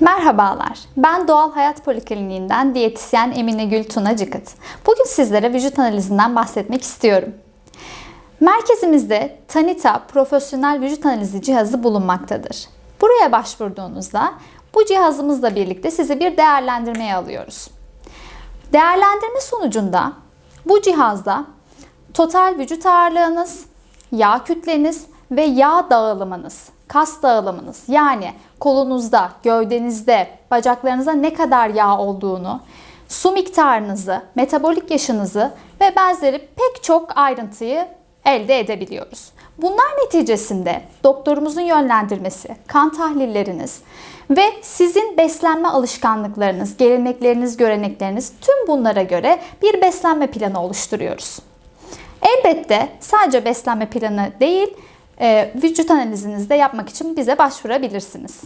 Merhabalar, ben Doğal Hayat Polikliniğinden diyetisyen Emine Gül Tuna Cıkıt. Bugün sizlere vücut analizinden bahsetmek istiyorum. Merkezimizde Tanita profesyonel vücut analizi cihazı bulunmaktadır. Buraya başvurduğunuzda bu cihazımızla birlikte sizi bir değerlendirmeye alıyoruz. Değerlendirme sonucunda bu cihazda total vücut ağırlığınız, yağ kütleniz ve yağ dağılımınız, kas dağılımınız yani kolunuzda, gövdenizde, bacaklarınızda ne kadar yağ olduğunu, su miktarınızı, metabolik yaşınızı ve benzeri pek çok ayrıntıyı elde edebiliyoruz. Bunlar neticesinde doktorumuzun yönlendirmesi, kan tahlilleriniz ve sizin beslenme alışkanlıklarınız, gelenekleriniz, görenekleriniz tüm bunlara göre bir beslenme planı oluşturuyoruz. Elbette sadece beslenme planı değil, vücut analizinizi de yapmak için bize başvurabilirsiniz.